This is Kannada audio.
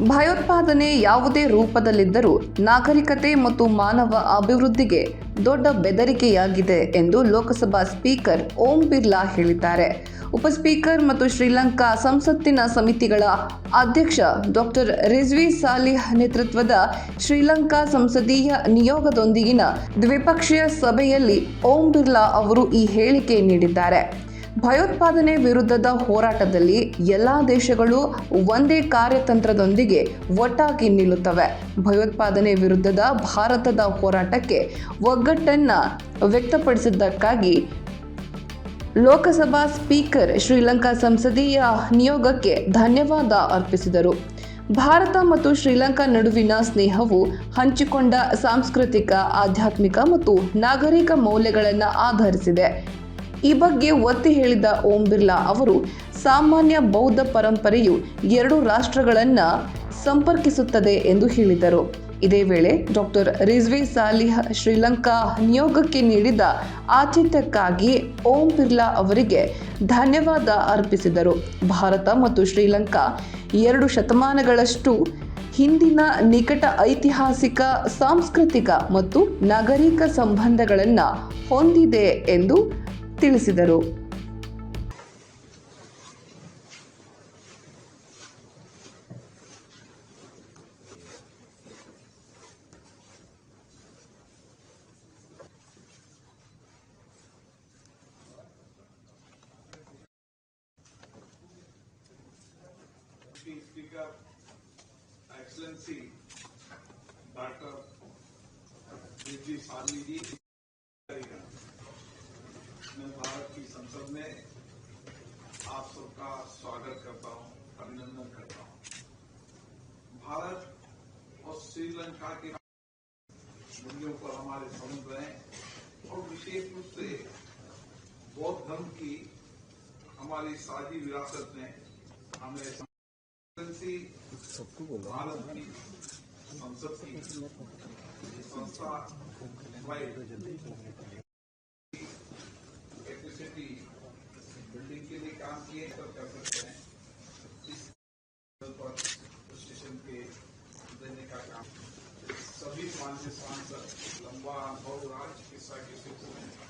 ಭಯೋತ್ಪಾದನೆ ಯಾವುದೇ ರೂಪದಲ್ಲಿದ್ದರೂ ನಾಗರಿಕತೆ ಮತ್ತು ಮಾನವ ಅಭಿವೃದ್ಧಿಗೆ ದೊಡ್ಡ ಬೆದರಿಕೆಯಾಗಿದೆ ಎಂದು ಲೋಕಸಭಾ ಸ್ಪೀಕರ್ ಓಂ ಬಿರ್ಲಾ ಹೇಳಿದ್ದಾರೆ. ಉಪಸ್ಪೀಕರ್ ಮತ್ತು ಶ್ರೀಲಂಕಾ ಸಂಸತ್ತಿನ ಸಮಿತಿಗಳ ಅಧ್ಯಕ್ಷ ಡಾಕ್ಟರ್ ರಿಜ್ವಿ ಸಾಲಿಹ್ ನೇತೃತ್ವದ ಶ್ರೀಲಂಕಾ ಸಂಸದೀಯ ನಿಯೋಗದೊಂದಿಗಿನ ದ್ವಿಪಕ್ಷೀಯ ಸಭೆಯಲ್ಲಿ ಓಂ ಬಿರ್ಲಾ ಅವರು ಈ ಹೇಳಿಕೆ ನೀಡಿದ್ದಾರೆ. ಭಯೋತ್ಪಾದನೆ ವಿರುದ್ಧದ ಹೋರಾಟದಲ್ಲಿ ಎಲ್ಲ ದೇಶಗಳು ಒಂದೇ ಕಾರ್ಯತಂತ್ರದೊಂದಿಗೆ ಒಟ್ಟಾಗಿ ನಿಲ್ಲುತ್ತವೆ. ಭಯೋತ್ಪಾದನೆ ವಿರುದ್ಧದ ಭಾರತದ ಹೋರಾಟಕ್ಕೆ ಒಗ್ಗಟ್ಟನ್ನ ವ್ಯಕ್ತಪಡಿಸಿದ್ದಕ್ಕಾಗಿ ಲೋಕಸಭಾ ಸ್ಪೀಕರ್ ಶ್ರೀಲಂಕಾ ಸಂಸದೀಯ ನಿಯೋಗಕ್ಕೆ ಧನ್ಯವಾದ ಅರ್ಪಿಸಿದರು. ಭಾರತ ಮತ್ತು ಶ್ರೀಲಂಕಾ ನಡುವಿನ ಸ್ನೇಹವು ಹಂಚಿಕೊಂಡ ಸಾಂಸ್ಕೃತಿಕ, ಆಧ್ಯಾತ್ಮಿಕ ಮತ್ತು ನಾಗರಿಕ ಮೌಲ್ಯಗಳನ್ನು ಆಧರಿಸಿದೆ. ಈ ಬಗ್ಗೆ ಒತ್ತಿ ಹೇಳಿದ ಓಂ ಬಿರ್ಲಾ ಅವರು, ಸಾಮಾನ್ಯ ಬೌದ್ಧ ಪರಂಪರೆಯು ಎರಡು ರಾಷ್ಟ್ರಗಳನ್ನು ಸಂಪರ್ಕಿಸುತ್ತದೆ ಎಂದು ಹೇಳಿದರು. ಇದೇ ವೇಳೆ ಡಾಕ್ಟರ್ ರಿಜ್ವಿ ಸಾಲಿಹ್ ಶ್ರೀಲಂಕಾ ನಿಯೋಗಕ್ಕೆ ನೀಡಿದ ಆತಿಥ್ಯಕ್ಕಾಗಿ ಓಂ ಬಿರ್ಲಾ ಅವರಿಗೆ ಧನ್ಯವಾದ ಅರ್ಪಿಸಿದರು. ಭಾರತ ಮತ್ತು ಶ್ರೀಲಂಕಾ ಎರಡು ಶತಮಾನಗಳಷ್ಟು ಹಿಂದಿನ ನಿಕಟ ಐತಿಹಾಸಿಕ, ಸಾಂಸ್ಕೃತಿಕ ಮತ್ತು ನಾಗರಿಕ ಸಂಬಂಧಗಳನ್ನು ಹೊಂದಿದೆ ಎಂದು ತಿಳಿಸಿದರು Chief Speaker, Excellency Dr. Rishi Sali जी मैं भारत की संसद में आप सबका स्वागत करता हूँ, अभिनंदन करता हूँ। भारत और श्रीलंका के मूल्यों पर हमारे संबंध हैं और विशेष रूप से बौद्ध धर्म की हमारी साझी विरासत ने हमें एक्सेलेंसी भारत की संसद की संस्था काम किए तो कर सकते हैं इस स्टेशन के देने का काम। सभी मान्य सांसद लंबा अनुभव राज चिकित्सा के क्षेत्र में।